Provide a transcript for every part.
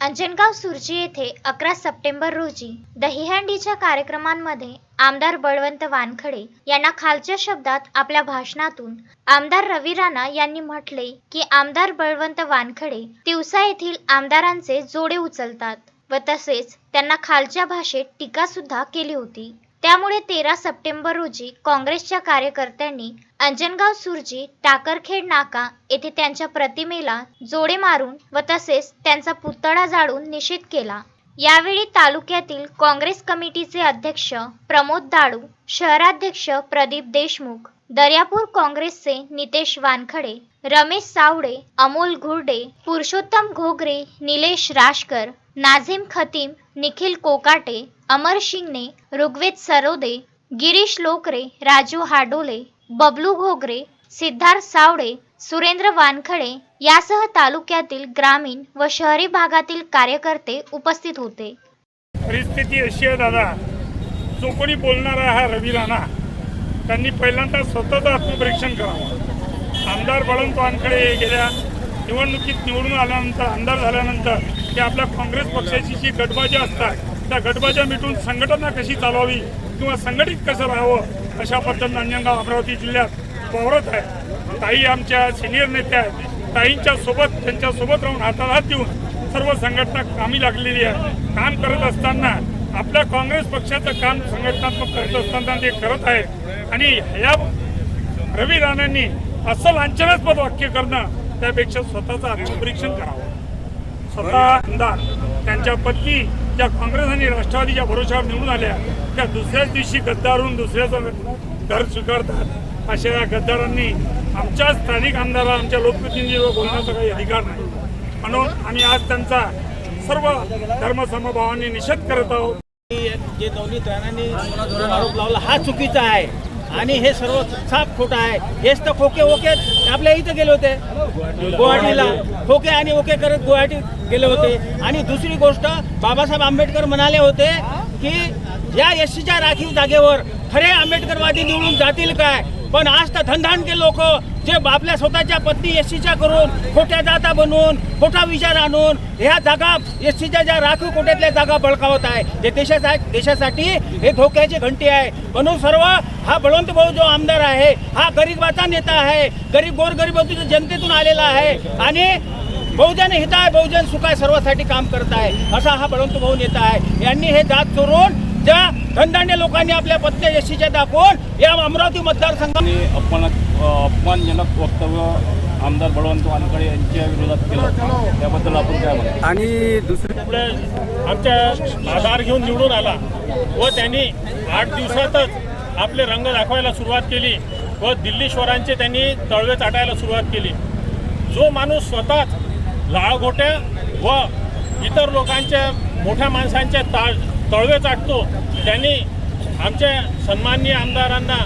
अंजनगाव सुरजी येथे अकरा सप्टेंबर रोजी दहीहंडीच्या कार्यक्रमांमध्ये आमदार बळवंत वानखडे यांना खालच्या शब्दात आपल्या भाषणातून आमदार रवी राणा यांनी म्हटले की आमदार बळवंत वानखडे तिवसा येथील आमदारांचे जोडे उचलतात व तसेच त्यांना खालच्या भाषेत टीका सुद्धा केली होती. त्यामुळे तेरा सप्टेंबर रोजी काँग्रेसच्या कार्यकर्त्यांनी अंजनगाव सुरजी टाकरखेड नाका येथे त्यांच्या प्रतिमेला जोडे मारून व तसेच त्यांचा पुतळा जाळून निषेध केला. यावेळी तालुक्यातील काँग्रेस कमिटीचे अध्यक्ष प्रमोद दाडू शहराध्यक्ष प्रदीप देशमुख दर्यापूर काँग्रेसचे नितेश वानखडे रमेश सावडे अमोल घुर्डे पुरुषोत्तम घोगरे निलेश राशकर नाझीम खतीम निखिल कोकाटे अमर शिंगणे ऋग्वेद सरोदे गिरीश लोकरे राजू हाडोले बबलू घोगरे सिद्धार्थ सावडे सुरेंद्र वानखडे यासह तालुक्यातील ग्रामीण व शहरी भागातील कार्यकर्ते उपस्थित होते. परिस्थिती अशी आहे दादा जो कोणी बोलणारा हा रवी राणा त्यांनी पहिल्यांदा सतत आत्मपरीक्षण करावं. आमदार बळवंत वानखडे गेल्या निवडणुकीत निवडून आल्यानंतर आमदार झाल्यानंतर ते आपल्या काँग्रेस पक्षाची जी गटबाजी असतात त्या गटबाज्या मिटून संघटना कशी चालवावी किंवा संघटित कसं राहावं अशा पद्धतीनं अंजनगाव अमरावती जिल्ह्यात वावरत आहे. ताई आमच्या सिनियर नेत्या आहेत. ताईंच्या सोबत त्यांच्यासोबत राहून हाताला हात देऊन सर्व संघटना कामी लागलेली आहे काम करत असताना आपल्या काँग्रेस पक्षाचं काम संघटनात्मक करत असताना ते करत आहे आणि या रवी राणांनी असं लांछनास्पद वाक्य करणं त्यापेक्षा स्वतःचं आत्मपरीक्षण करावं. स्वतः आमदार त्यांच्या पत्नी ज्या काँग्रेस आणि राष्ट्रवादीच्या भरोशावर निवडून आल्या त्या दुसऱ्याच दिवशी गद्दारून दुसऱ्याचं घर स्वीकारतात. अशा या गद्दारांनी आमच्या स्थानिक आमदाराला आमच्या लोकप्रतिनिधीवर बोलण्याचा काही अधिकार नाही. म्हणून आम्ही आज त्यांचा सर्व धर्मसमभावाने निषेध करत आहोत. जे दोन्ही तरुणांनी आरोप लावला हा चुकीचा आहे. आणि हे सर्व साफ खोटं आहे. हेच तर खोके ओके आपल्या इथं गेले होते. गुवाहाटीला. खोके आणि ओके करत गुवाहाटी गेले होते. आणि दुसरी गोष्ट बाबासाहेब आंबेडकर म्हणाले होते की या एससीच्या राखीव जागेवर खरे आंबेडकरवादी निवडून जातील काय? पण आज तर धनधान के लोक जे आपल्या स्वतःच्या पत्नी एससीच्या करून खोट्या जाता बनवून खोटा विचार आणून ह्या जागा एससीच्या ज्या राखीव कोट्यातल्या जागा बळकावत आहे जे देशाचा देशासाठी हे धोक्याची घंटी आहे. म्हणून सर्व हा बळवंत भाऊ जो आमदार आहे हा गरीबाचा नेता आहे गरीब गोरगरीब जनतेतून आलेला आहे आणि बहुजन हित आहे बहुजन सुख आहे सर्वांसाठी काम करत आहे. असा हा बळवंत भाऊ नेता आहे. यांनी हे जात चोरून ज्या धनधान्य लोकांनी आपल्या पत्नी एससीच्या दाखवून या अमरावती मतदारसंघाने आणि अपमानजनक वक्तव्य आमदार बळवंत वानकडे यांच्या विरोधात केलं त्याबद्दल आपण काय म्हणतो? आणि दुसरी पुढे आमच्या आधार घेऊन निवडून आला व त्यांनी आठ दिवसातच आपले रंग दाखवायला सुरुवात केली व दिल्लीश्वरांचे त्यांनी तळवे चाटायला सुरुवात केली. जो माणूस स्वतःच लाळघोट्या व इतर लोकांच्या मोठ्या माणसांच्या ता तळवे चाटतो त्यांनी आमच्या सन्माननीय आमदारांना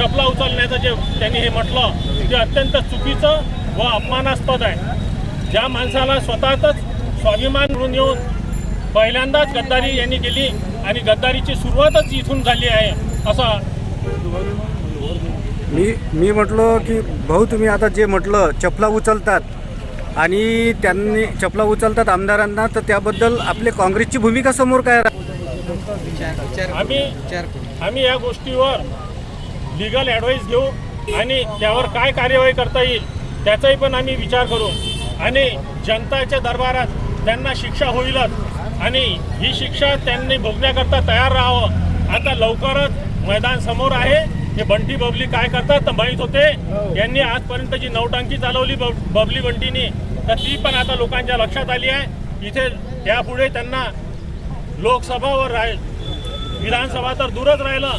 चपला उचलण्याचं जे त्यांनी हे म्हटलं ते अत्यंत चुकीचं व अपमानास्पद आहे. ज्या माणसाला स्वतःच स्वाभिमान म्हणून येऊन पहिल्यांदाच गद्दारी यांनी केली आणि गद्दारीची सुरुवातच इथून झाली आहे असा मी मी म्हटलो की भाऊ तुम्ही आता जे म्हटलं चपला उचलतात आणि त्यांनी चपला उचलतात आमदारांना तर त्याबद्दल आपले काँग्रेसची भूमिका समोर काय आम्ही आम्ही या गोष्टीवर लिगल ॲडवाईस घेऊ आणि त्यावर काय कार्यवाही करता येईल त्याचाही पण आम्ही विचार करू. आणि जनताच्या दरबारात त्यांना शिक्षा होईलच. आणि ही शिक्षा त्यांनी भोगण्याकरता तयार राहावं. आता लवकरच मैदान समोर आहे. हे बंटी बबली काय करतात तर माहीत होते? यांनी आजपर्यंत जी नवटांकी चालवली बब बबली बंटीनी तर ती पण आता लोकांच्या लक्षात आली आहे. इथे यापुढे त्यांना लोकसभावर राय विधानसभा तर दूरच राहिलं.